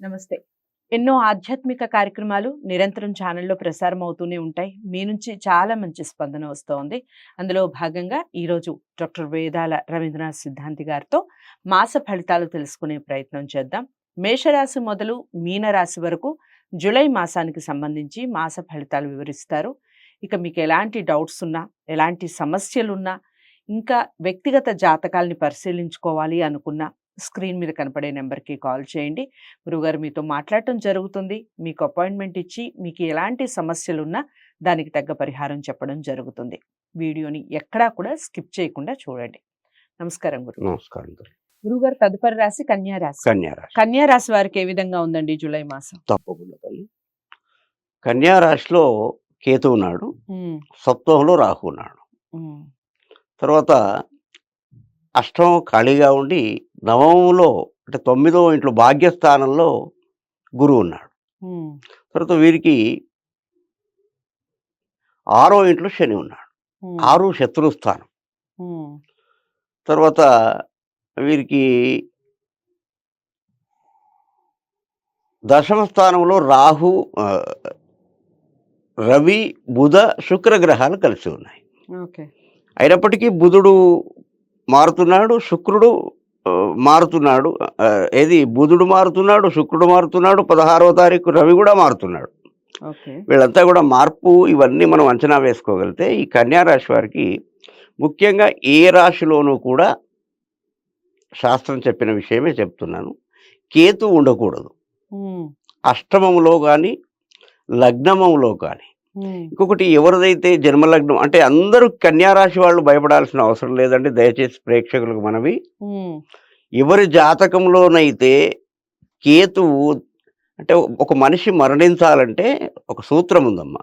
నమస్తే. ఎన్నో ఆధ్యాత్మిక కార్యక్రమాలు నిరంతరం ఛానల్లో ప్రసారం అవుతూనే ఉంటాయి. మీ నుంచి చాలా మంచి స్పందన వస్తోంది. అందులో భాగంగా ఈరోజు డాక్టర్ వేదాల రవీంద్రనాథ్ సిద్ధాంతి గారితో మాస ఫలితాలు తెలుసుకునే ప్రయత్నం చేద్దాం. మేషరాశి మొదలు మీనరాశి వరకు జూలై మాసానికి సంబంధించి మాస ఫలితాలు వివరిస్తారు. ఇక మీకు ఎలాంటి డౌట్స్ ఉన్నా ఎలాంటి సమస్యలున్నా ఇంకా వ్యక్తిగత జాతకాలని పరిశీలించుకోవాలి అనుకున్నా స్క్రీన్ మీద కనపడే నెంబర్కి కాల్ చేయండి. గురుగారు మీతో మాట్లాడటం జరుగుతుంది. మీకు అపాయింట్మెంట్ ఇచ్చి మీకు ఎలాంటి సమస్యలు ఉన్నా దానికి తగ్గ పరిహారం చెప్పడం జరుగుతుంది. వీడియోని ఎక్కడా కూడా స్కిప్ చేయకుండా చూడండి. నమస్కారం గురు. నమస్కారం. గురుగారు తదుపరి రాశి కన్యా రాశి. కన్యా రాశి. కన్యా రాశి వారికి ఏ విధంగా ఉందండి జూలై మాసం? తప్పకుండా తల్లి. కన్యా రాశిలో కేతు ఉన్నాడు. ఉమ్, సప్తమంలో రాహు ఉన్నాడు. తర్వాత అష్టమం ఖాళీగా ఉండి నవమంలో అంటే తొమ్మిదో ఇంట్లో భాగ్యస్థానంలో గురువు ఉన్నాడు. తర్వాత వీరికి ఆరో ఇంట్లో శని ఉన్నాడు. ఆరు శత్రుస్థానం ఉమ్, తర్వాత వీరికి దశమ స్థానంలో రాహు రవి బుధ శుక్ర గ్రహాలు కలిసి ఉన్నాయి. ఓకే. అయినప్పటికీ బుధుడు మారుతున్నాడు శుక్రుడు మారుతున్నాడు. ఏది? బుధుడు మారుతున్నాడు శుక్రుడు మారుతున్నాడు పదహారవ తారీఖు రవి కూడా మారుతున్నాడు. వీళ్ళంతా కూడా మార్పు ఇవన్నీ మనం అంచనా వేసుకోగలిగితే ఈ కన్యా రాశి వారికి ముఖ్యంగా ఏ రాశిలోనూ కూడా శాస్త్రం చెప్పిన విషయమే చెప్తున్నాను. కేతు ఉండకూడదు. ఉమ్, అష్టమములో కానీ లగ్నమంలో కానీ ఇంకొకటి ఎవరిదైతే జన్మలగ్నం అంటే అందరూ కన్యా రాశి వాళ్ళు భయపడాల్సిన అవసరం లేదండి దయచేసి ప్రేక్షకులకు మనవి. ఎవరి జాతకంలోనైతే కేతువు అంటే ఒక మనిషి మరణించాలంటే ఒక సూత్రం ఉందమ్మా.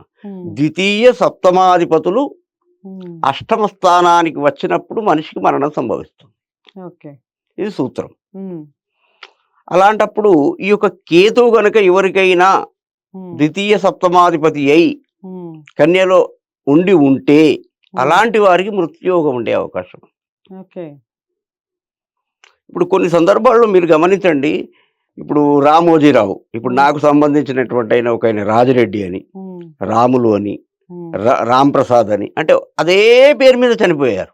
ద్వితీయ సప్తమాధిపతులు అష్టమ స్థానానికి వచ్చినప్పుడు మనిషికి మరణం సంభవిస్తుంది. ఇది సూత్రం. అలాంటప్పుడు ఈ యొక్క కేతువు గనుక ఎవరికైనా ద్వితీయ సప్తమాధిపతి అయి కన్యలో ఉండి ఉంటే అలాంటి వారికి మృత్యుయోగం ఉండే అవకాశం. ఓకే. ఇప్పుడు కొన్ని సందర్భాల్లో మీరు గమనించండి ఇప్పుడు రామోజీరావు ఇప్పుడు నాకు సంబంధించినటువంటి అయిన ఒక ఆయన రాజిరెడ్డి అని రాములు అని ఉమ్, రా రామ్ ప్రసాద్ అని అంటే అదే పేరు మీద చనిపోయారు.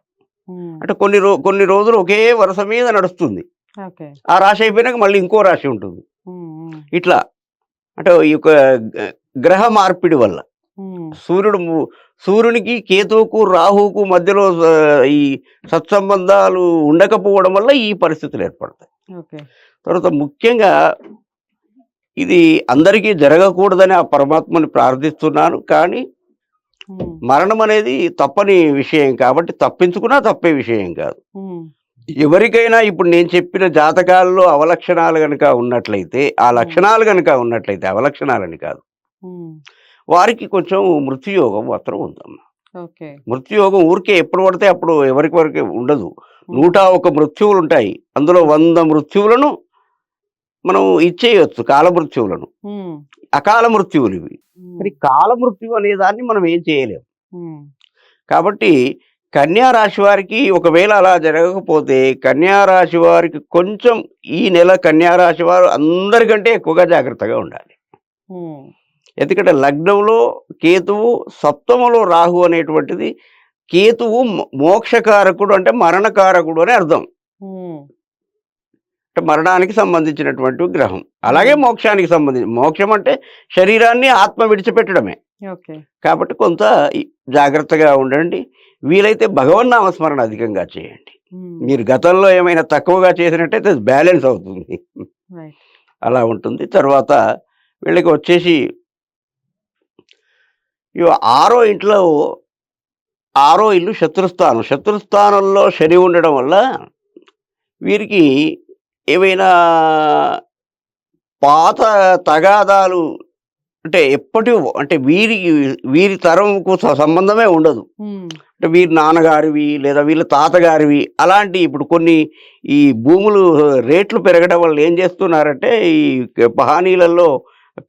అంటే కొన్ని రో కొన్ని రోజులు ఒకే వరుస మీద నడుస్తుంది. ఆ రాశి అయిపోయినాక మళ్ళీ ఇంకో రాశి ఉంటుంది. ఇట్లా అంటే ఈ యొక్క గ్రహ మార్పిడి వల్ల సూర్యుడు సూర్యునికి కేతువుకు రాహువుకు మధ్యలో ఈ సత్సంబంధాలు ఉండకపోవడం వల్ల ఈ పరిస్థితులు ఏర్పడతాయి. తర్వాత ముఖ్యంగా ఇది అందరికీ జరగకూడదని ఆ పరమాత్మని ప్రార్థిస్తున్నాను. కానీ మరణం అనేది తప్పని విషయం కాబట్టి తప్పించుకున్నా తప్పే విషయం కాదు. ఎవరికైనా ఇప్పుడు నేను చెప్పిన జాతకాల్లో అవలక్షణాలు కనుక ఉన్నట్లయితే ఆ లక్షణాలు కనుక ఉన్నట్లయితే అవలక్షణాలని కాదు. వారికి కొంచెం మృత్యుయోగం మాత్రం ఉందమ్మా. మృత్యుయోగం ఊరికే ఎప్పుడు పడితే అప్పుడు ఎవరికి వరకే ఉండదు. నూట ఒక మృత్యువులు ఉంటాయి అందులో వంద మృత్యువులను మనం ఇచ్చేయచ్చు కాల మృత్యువులను అకాల మృత్యువులు ఇవి. మరి కాల మృత్యు అనే దాన్ని మనం ఏం చేయలేం. ఉమ్, కాబట్టి కన్యా రాశి వారికి ఒకవేళ అలా జరగకపోతే కన్యా రాశి వారికి కొంచెం ఈ నెల కన్యా రాశి వారు అందరికంటే ఎక్కువగా జాగ్రత్తగా ఉండాలి. ఎందుకంటే లగ్నంలో కేతువు సప్తమలో రాహు అనేటువంటిది కేతువు మోక్షకారకుడు అంటే మరణకారకుడు అని అర్థం. అంటే మరణానికి సంబంధించినటువంటి గ్రహం. అలాగే మోక్షానికి సంబంధించి మోక్షం అంటే శరీరాన్ని ఆత్మ విడిచిపెట్టడమే. కాబట్టి కొంత జాగ్రత్తగా ఉండండి. వీలైతే భగవన్నామస్మరణ అధికంగా చేయండి. మీరు గతంలో ఏమైనా తక్కువగా చేసినట్టయితే బ్యాలెన్స్ అవుతుంది. అలా ఉంటుంది. తర్వాత వీళ్ళకి వచ్చేసి ఇవి ఆరో ఇంట్లో ఆరో ఇల్లు శత్రుస్థానం. శత్రుస్థానంలో శని ఉండడం వల్ల వీరికి ఏవైనా పాత తగాదాలు అంటే ఎప్పటి అంటే వీరి వీరి తరంకు సంబంధమే ఉండదు. అంటే వీరి నాన్నగారివి లేదా వీళ్ళ తాతగారివి అలాంటి ఇప్పుడు కొన్ని ఈ భూములు రేట్లు పెరగడం వల్ల ఏం చేస్తున్నారంటే ఈ పహానీలలో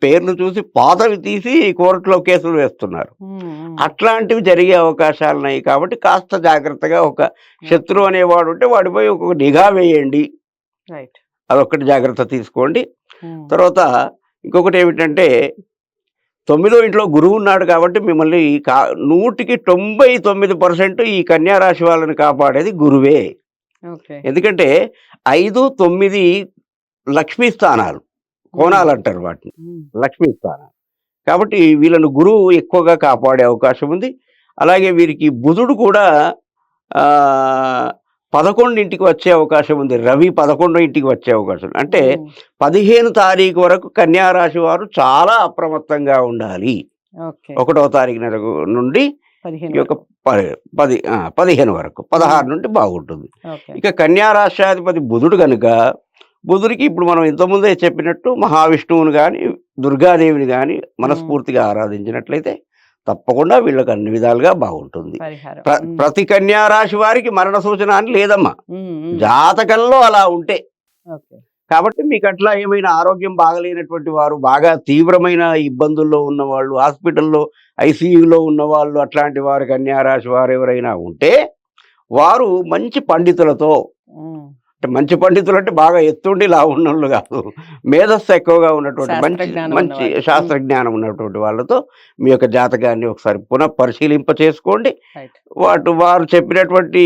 పేర్లు చూసి పాతవి తీసి కోర్టులో కేసులు వేస్తున్నారు. అట్లాంటివి జరిగే అవకాశాలు ఉన్నాయి కాబట్టి కాస్త జాగ్రత్తగా ఒక శత్రువు అనేవాడు ఉంటే వాడిపై ఒక నిఘా వేయండి. అదొక్కటి జాగ్రత్త తీసుకోండి. తర్వాత ఇంకొకటి ఏమిటంటే తొమ్మిదో ఇంట్లో గురువు ఉన్నాడు కాబట్టి మిమ్మల్ని కా నూటికి తొంభై తొమ్మిది పర్సెంట్ ఈ కన్యా రాశి వాళ్ళని కాపాడేది గురువే. ఎందుకంటే ఐదు తొమ్మిది లక్ష్మీ స్థానాలు. కోణాలు అంటారు వాటిని లక్ష్మీ స్థానాలు కాబట్టి వీళ్ళను గురువు ఎక్కువగా కాపాడే అవకాశం ఉంది. అలాగే వీరికి బుధుడు కూడా ఆ, పదకొండింటికి వచ్చే అవకాశం ఉంది. రవి పదకొండో ఇంటికి వచ్చే అవకాశం. అంటే పదిహేను తారీఖు వరకు కన్యా రాశి వారు చాలా అప్రమత్తంగా ఉండాలి. ఓకే. ఒకటవ తారీఖు నెలకు నుండి ఈ యొక్క. పది పదిహేను వరకు. పదహారు నుండి బాగుంటుంది. ఇక కన్యా రాష్ట్రాధిపతి బుధుడు కనుక బుధుడికి ఇప్పుడు మనం ఇంతకుముందే చెప్పినట్టు మహావిష్ణువుని కానీ దుర్గాదేవిని కానీ మనస్ఫూర్తిగా ఆరాధించినట్లయితే తప్పకుండా వీళ్ళకి అన్ని విధాలుగా బాగుంటుంది. ప్రతి కన్యా రాశి వారికి మరణ సూచన అని లేదమ్మా. జాతకంలో అలా ఉంటే. కాబట్టి మీకు అట్లా ఏమైనా ఆరోగ్యం బాగలేనటువంటి వారు బాగా తీవ్రమైన ఇబ్బందుల్లో ఉన్న వాళ్ళు హాస్పిటల్లో ఐసీయూలో ఉన్న వాళ్ళు అట్లాంటి వారు కన్యా రాశి వారు ఎవరైనా ఉంటే వారు మంచి పండితులతో మంచి పండితులు అంటే బాగా ఎత్తుండి లా ఉన్నోళ్ళు కాదు. మేధస్సు ఎక్కువగా ఉన్నటువంటి మంచి మంచి. శాస్త్రజ్ఞానం ఉన్నటువంటి వాళ్ళతో మీ యొక్క జాతకాన్ని ఒకసారి పునః పరిశీలింప చేసుకోండి వాటి వారు చెప్పినటువంటి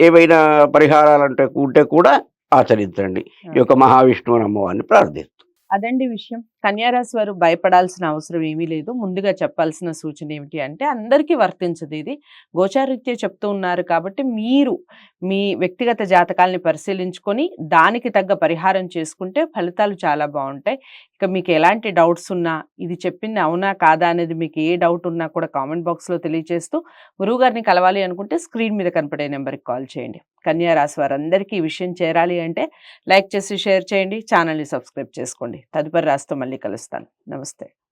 ఏవైనా పరిహారాలు అంటే ఉంటే కూడా ఆచరించండి. ఈ యొక్క మహావిష్ణువు అమ్మవారిని ప్రార్థిస్తాం. అదండి విషయం. కన్యారాశి వారు భయపడాల్సిన అవసరం ఏమీ లేదు. ముందుగా చెప్పాల్సిన సూచన ఏమిటి అంటే అందరికీ వర్తించదు ఇది. గోచారీత్యా చెప్తూ ఉన్నారు కాబట్టి మీరు మీ వ్యక్తిగత జాతకాల్ని పరిశీలించుకొని దానికి తగ్గ పరిహారం చేసుకుంటే ఫలితాలు చాలా బాగుంటాయి. ఇక మీకు ఎలాంటి డౌట్స్ ఉన్నా ఇది చెప్పింది అవునా కాదా అనేది మీకు ఏ డౌట్ ఉన్నా కూడా కామెంట్ బాక్స్లో తెలియజేస్తూ గురువు గారిని కలవాలి అనుకుంటే స్క్రీన్ మీద కనపడే నెంబర్కి కాల్ చేయండి. కన్యా రాశి వారందరికీ ఈ విషయం చేరాలి అంటే లైక్ చేసి షేర్ చేయండి ఛానల్ని సబ్స్క్రైబ్ చేసుకోండి. తదుపరి రాస్తూ మళ్ళీ కలుస్తాను. నమస్తే.